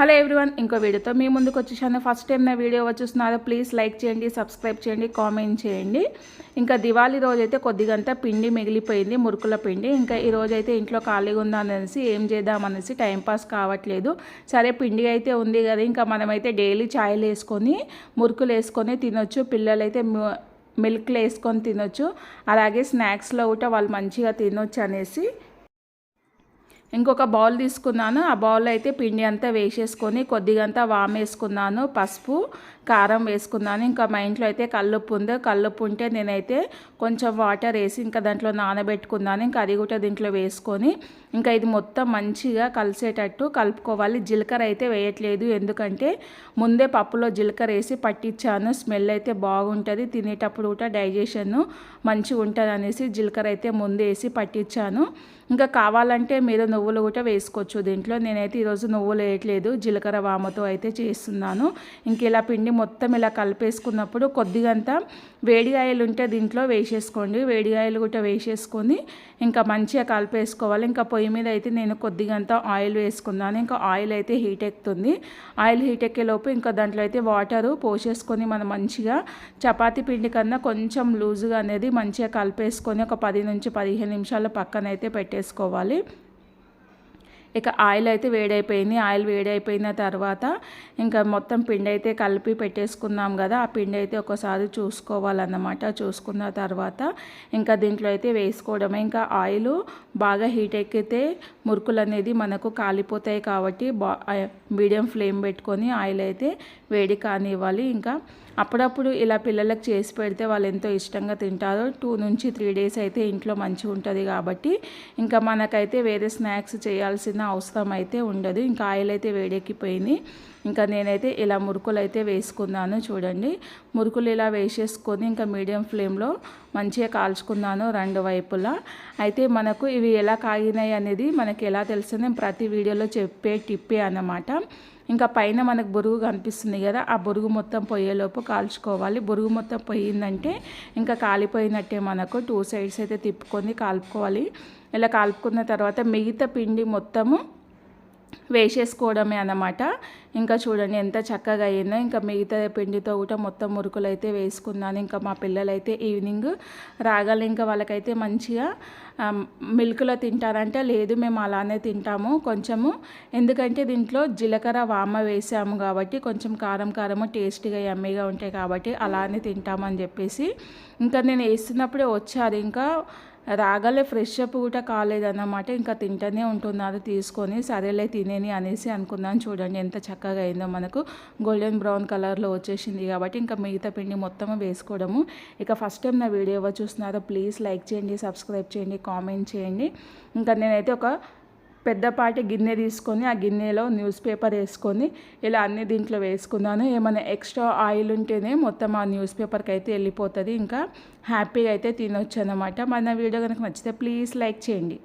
Hello everyone ఇంకో వీడియోతో మీ ముందుకు వచ్చేసాను. ఫస్ట్ టైం నా వీడియో వచ్చేస్తున్నారో ప్లీజ్ లైక్ చేయండి సబ్స్క్రైబ్ చేయండి కామెంట్ చేయండి. ఇంకా దివాళీ రోజు అయితే కొద్దిగంతా పిండి మిగిలిపోయింది మురుకుల పిండి. ఇంకా ఈ రోజైతే అయితే ఇంట్లో ఖాళీగా ఉందనేసి ఏం చేద్దామనేసి టైంపాస్ కావట్లేదు. సరే పిండి అయితే ఉంది కదా ఇంకా మనమైతే డైలీ ఛాయలు వేసుకొని మురుకులు వేసుకొని తినొచ్చు. పిల్లలైతే మిల్క్లు వేసుకొని తినొచ్చు. అలాగే స్నాక్స్లో కూడా వాళ్ళు మంచిగా తినొచ్చు అనేసి ఇంకొక బౌల్ తీసుకున్నాను. ఆ బౌల్ అయితే పిండి అంతా వేసేసుకొని కొద్దిగంతా వామ్ వేసుకున్నాను. పసుపు కారం వేసుకున్నాను. ఇంకా మా ఇంట్లో అయితే కల్లుప్పు ఉంది. కల్లుప్పు ఉంటే నేనైతే కొంచెం వాటర్ వేసి ఇంకా దాంట్లో నానబెట్టుకున్నాను. ఇంకా అది కూడా దీంట్లో వేసుకొని ఇంకా ఇది మొత్తం మంచిగా కలిసేటట్టు కలుపుకోవాలి. జీలకర్ర అయితే వేయట్లేదు. ఎందుకంటే ముందే పప్పులో జీలకర్ర వేసి పట్టించాను. స్మెల్ అయితే బాగుంటుంది. తినేటప్పుడు కూడా డైజెషన్ మంచిగా ఉంటుంది అనేసి జీలకర్ర అయితే ముందే వేసి పట్టించాను. ఇంకా కావాలంటే మీరు నువ్వులు కూడా వేసుకోవచ్చు. దీంట్లో నేనైతే ఈరోజు నువ్వులు వేయట్లేదు. జీలకర్ర వామతో అయితే చేస్తున్నాను. ఇంక ఇలా పిండి మొత్తం ఇలా కలిపేసుకున్నప్పుడు కొద్దిగంత వేడిగాయలు ఉంటే దీంట్లో వేసేసుకోండి. వేడిగాయలు కూడా వేసేసుకొని ఇంకా మంచిగా కలిపేసుకోవాలి. ఇంకా పొయ్యి మీద అయితే నేను కొద్దిగంత ఆయిల్ వేసుకున్నాను. ఇంకా ఆయిల్ అయితే హీట్ ఎక్కుతుంది. ఆయిల్ హీట్ ఎక్కేలోపు ఇంకా దాంట్లో అయితే వాటరు పోసేసుకొని మనం మంచిగా చపాతీ పిండి కన్నా కొంచెం లూజుగా అనేది మంచిగా కలిపేసుకొని ఒక పది నుంచి పదిహేను నిమిషాల పక్కన అయితే పెట్టేసుకోవాలి ఇక ఆయిల్ అయితే వేడైపోయింది. ఆయిల్ వేడైపోయిన తర్వాత ఇంకా మొత్తం పిండి అయితే కలిపి పెట్టేసుకున్నాం కదా ఆ పిండి అయితే ఒకసారి చూసుకోవాలన్నమాట. చూసుకున్న తర్వాత ఇంకా దీంట్లో అయితే వేసుకోవడమే. ఇంకా ఆయిల్ బాగా హీట్ ఎక్కితే మురుకులు అనేది మనకు కాలిపోతాయి కాబట్టి బా మీడియం ఫ్లేమ్ పెట్టుకొని ఆయిల్ అయితే వేడి కానివ్వాలి. ఇంకా అప్పుడప్పుడు ఇలా పిల్లలకు చేసి పెడితే వాళ్ళు ఎంతో ఇష్టంగా తింటారు. టూ నుంచి త్రీ డేస్ అయితే ఇంట్లో మంచిగా ఉంటుంది కాబట్టి ఇంకా మనకైతే వేరే స్నాక్స్ చేయాల్సిన అవసరం అయితే ఉండదు. ఇంకా ఆయిల్ అయితే వేడెక్కిపోయింది. ఇంకా నేనైతే ఇలా మురుకులు అయితే వేసుకున్నాను చూడండి. మురుకులు ఇలా వేసేసుకొని ఇంకా మీడియం ఫ్లేమ్లో మంచిగా కాల్చుకున్నాను రెండు వైపులా. అయితే మనకు ఇవి ఎలా కాగినాయి అనేది మనకి ఎలా తెలుస్తుంది ప్రతి వీడియోలో చెప్పే టిప్పే అన్నమాట. ఇంకా పైన మనకు బురుగు కనిపిస్తుంది కదా ఆ బురుగు మొత్తం పొయ్యేలోపు కాల్చుకోవాలి. బురుగు మొత్తం పోయిందంటే ఇంకా కాలిపోయినట్టే మనకు టూ సైడ్స్ అయితే తిప్పుకొని కాలుపుకోవాలి. ఇలా కాలుపుకున్న తర్వాత మిగతా పిండి మొత్తము వేసేసుకోవడమే అన్నమాట. ఇంకా చూడండి ఎంత చక్కగా అయిందో. ఇంకా మిగతా పిండితో కూడా మొత్తం మురుకులు అయితే వేసుకున్నాను. ఇంకా మా పిల్లలైతే ఈవినింగ్ రాగాలి ఇంకా వాళ్ళకైతే మంచిగా మిల్క్లో తింటారంటే లేదు మేము అలానే తింటాము కొంచెము. ఎందుకంటే దీంట్లో జీలకర్ర వామ వేసాము కాబట్టి కొంచెం కారం కారము టేస్టీగా ఎమ్మీగా ఉంటాయి కాబట్టి అలానే తింటామని చెప్పేసి. ఇంకా నేను వేస్తున్నప్పుడే వచ్చారు. ఇంకా రాగలే ఫ్రెష్ అప్ కూడా కాలేదన్నమాట. ఇంకా తింటూనే ఉంటున్నారు తీసుకొని సరేలే తినేని అనేసి అనుకున్నాను. చూడండి ఎంత చక్కగా అయిందో మనకు. గోల్డెన్ బ్రౌన్ కలర్లో వచ్చేసింది కాబట్టి ఇంకా మిగతా పిండి మొత్తం వేసుకోవడము. ఇక ఫస్ట్ టైం నా వీడియో చూస్తున్నారో ప్లీజ్ లైక్ చేయండి సబ్స్క్రైబ్ చేయండి కామెంట్ చేయండి. ఇంకా నేనైతే ఒక పెద్దపాటి గిన్నె తీసుకొని ఆ గిన్నెలో న్యూస్ పేపర్ వేసుకొని ఇలా అన్ని దీంట్లో వేసుకున్నాను. ఏమైనా ఎక్స్ట్రా ఆయిల్ ఉంటేనే మొత్తం ఆ న్యూస్ పేపర్కి అయితే వెళ్ళిపోతుంది. ఇంకా హ్యాపీగా అయితే తినొచ్చు అనమాట మన వీడియో కనుక నచ్చితే ప్లీజ్ లైక్ చేయండి.